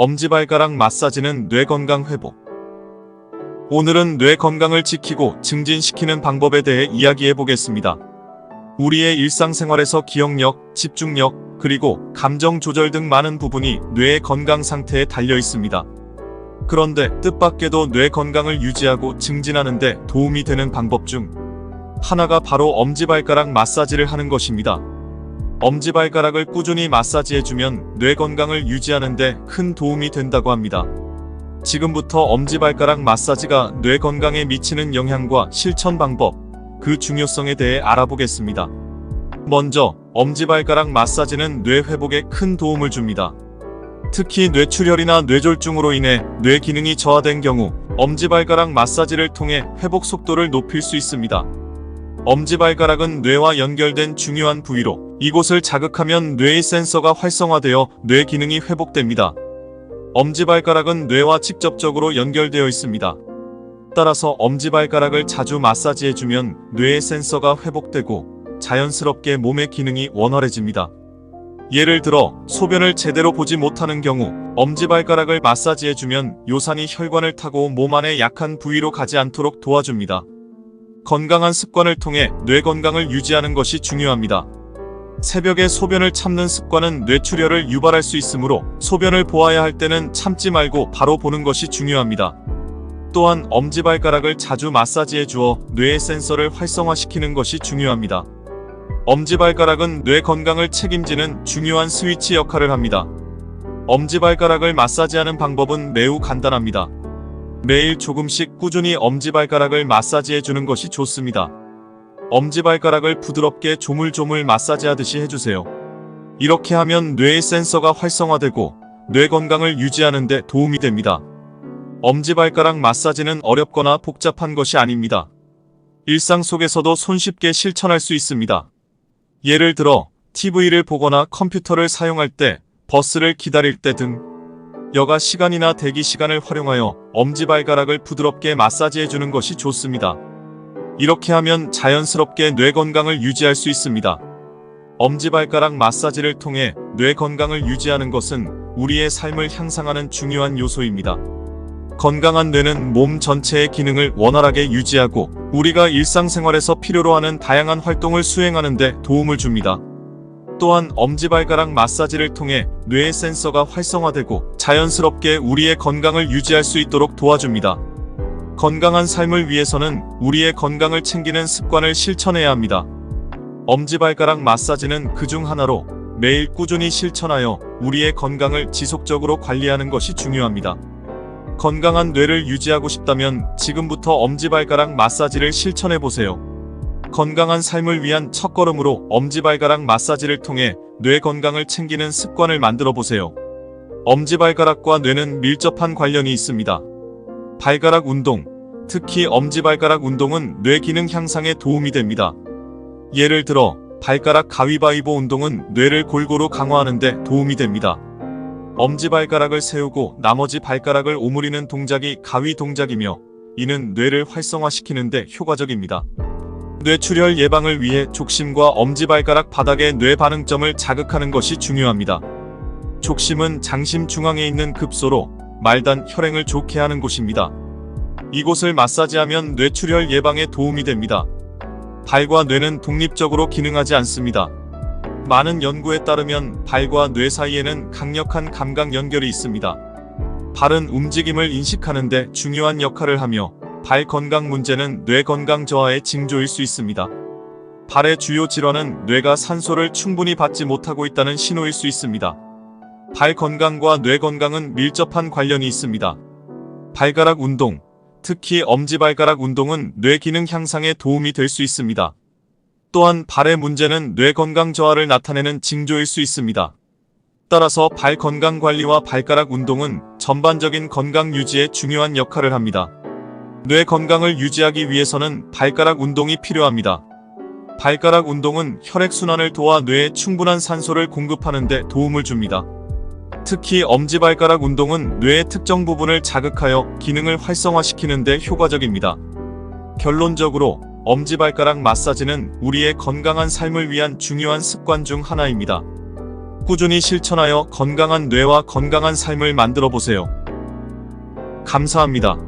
엄지발가락 마사지는 뇌 건강 회복. 오늘은 뇌 건강을 지키고 증진시키는 방법에 대해 이야기해 보겠습니다. 우리의 일상생활에서 기억력, 집중력, 그리고 감정 조절 등 많은 부분이 뇌의 건강 상태에 달려 있습니다. 그런데 뜻밖에도 뇌 건강을 유지하고 증진하는 데 도움이 되는 방법 중 하나가 바로 엄지발가락 마사지를 하는 것입니다. 엄지발가락을 꾸준히 마사지해주면 뇌 건강을 유지하는데 큰 도움이 된다고 합니다. 지금부터 엄지발가락 마사지가 뇌 건강에 미치는 영향과 실천 방법, 그 중요성에 대해 알아보겠습니다. 먼저, 엄지발가락 마사지는 뇌 회복에 큰 도움을 줍니다. 특히 뇌출혈이나 뇌졸중으로 인해 뇌 기능이 저하된 경우, 엄지발가락 마사지를 통해 회복 속도를 높일 수 있습니다. 엄지발가락은 뇌와 연결된 중요한 부위로 이곳을 자극하면 뇌의 센서가 활성화되어 뇌 기능이 회복됩니다. 엄지발가락은 뇌와 직접적으로 연결되어 있습니다. 따라서 엄지발가락을 자주 마사지해주면 뇌의 센서가 회복되고 자연스럽게 몸의 기능이 원활해집니다. 예를 들어 소변을 제대로 보지 못하는 경우 엄지발가락을 마사지해주면 요산이 혈관을 타고 몸 안의 약한 부위로 가지 않도록 도와줍니다. 건강한 습관을 통해 뇌 건강을 유지하는 것이 중요합니다. 새벽에 소변을 참는 습관은 뇌출혈을 유발할 수 있으므로 소변을 보아야 할 때는 참지 말고 바로 보는 것이 중요합니다. 또한 엄지발가락을 자주 마사지해 주어 뇌의 센서를 활성화시키는 것이 중요합니다. 엄지발가락은 뇌 건강을 책임지는 중요한 스위치 역할을 합니다. 엄지발가락을 마사지하는 방법은 매우 간단합니다. 매일 조금씩 꾸준히 엄지발가락을 마사지해 주는 것이 좋습니다. 엄지발가락을 부드럽게 조물조물 마사지하듯이 해주세요. 이렇게 하면 뇌의 센서가 활성화되고 뇌 건강을 유지하는 데 도움이 됩니다. 엄지발가락 마사지는 어렵거나 복잡한 것이 아닙니다. 일상 속에서도 손쉽게 실천할 수 있습니다. 예를 들어 TV를 보거나 컴퓨터를 사용할 때, 버스를 기다릴 때 등 여가 시간이나 대기 시간을 활용하여 엄지발가락을 부드럽게 마사지해 주는 것이 좋습니다. 이렇게 하면 자연스럽게 뇌 건강을 유지할 수 있습니다. 엄지발가락 마사지를 통해 뇌 건강을 유지하는 것은 우리의 삶을 향상하는 중요한 요소입니다. 건강한 뇌는 몸 전체의 기능을 원활하게 유지하고 우리가 일상생활에서 필요로 하는 다양한 활동을 수행하는 데 도움을 줍니다. 또한 엄지발가락 마사지를 통해 뇌의 센서가 활성화되고 자연스럽게 우리의 건강을 유지할 수 있도록 도와줍니다. 건강한 삶을 위해서는 우리의 건강을 챙기는 습관을 실천해야 합니다. 엄지발가락 마사지는 그 중 하나로 매일 꾸준히 실천하여 우리의 건강을 지속적으로 관리하는 것이 중요합니다. 건강한 뇌를 유지하고 싶다면 지금부터 엄지발가락 마사지를 실천해 보세요. 건강한 삶을 위한 첫걸음으로 엄지발가락 마사지를 통해 뇌 건강을 챙기는 습관을 만들어 보세요. 엄지발가락과 뇌는 밀접한 관련이 있습니다. 발가락 운동, 특히 엄지발가락 운동은 뇌 기능 향상에 도움이 됩니다. 예를 들어 발가락 가위바위보 운동은 뇌를 골고루 강화하는 데 도움이 됩니다. 엄지발가락을 세우고 나머지 발가락을 오므리는 동작이 가위 동작이며 이는 뇌를 활성화시키는 데 효과적입니다. 뇌출혈 예방을 위해 족심과 엄지발가락 바닥의 뇌 반응점을 자극하는 것이 중요합니다. 족심은 장심 중앙에 있는 급소로 말단 혈행을 좋게 하는 곳입니다. 이곳을 마사지하면 뇌출혈 예방에 도움이 됩니다. 발과 뇌는 독립적으로 기능하지 않습니다. 많은 연구에 따르면 발과 뇌 사이에는 강력한 감각 연결이 있습니다. 발은 움직임을 인식하는데 중요한 역할을 하며 발 건강 문제는 뇌 건강 저하의 징조일 수 있습니다. 발의 주요 질환은 뇌가 산소를 충분히 받지 못하고 있다는 신호일 수 있습니다. 발 건강과 뇌 건강은 밀접한 관련이 있습니다. 발가락 운동, 특히 엄지발가락 운동은 뇌 기능 향상에 도움이 될 수 있습니다. 또한 발의 문제는 뇌 건강 저하를 나타내는 징조일 수 있습니다. 따라서 발 건강 관리와 발가락 운동은 전반적인 건강 유지에 중요한 역할을 합니다. 뇌 건강을 유지하기 위해서는 발가락 운동이 필요합니다. 발가락 운동은 혈액순환을 도와 뇌에 충분한 산소를 공급하는 데 도움을 줍니다. 특히 엄지발가락 운동은 뇌의 특정 부분을 자극하여 기능을 활성화시키는 데 효과적입니다. 결론적으로 엄지발가락 마사지는 우리의 건강한 삶을 위한 중요한 습관 중 하나입니다. 꾸준히 실천하여 건강한 뇌와 건강한 삶을 만들어 보세요. 감사합니다.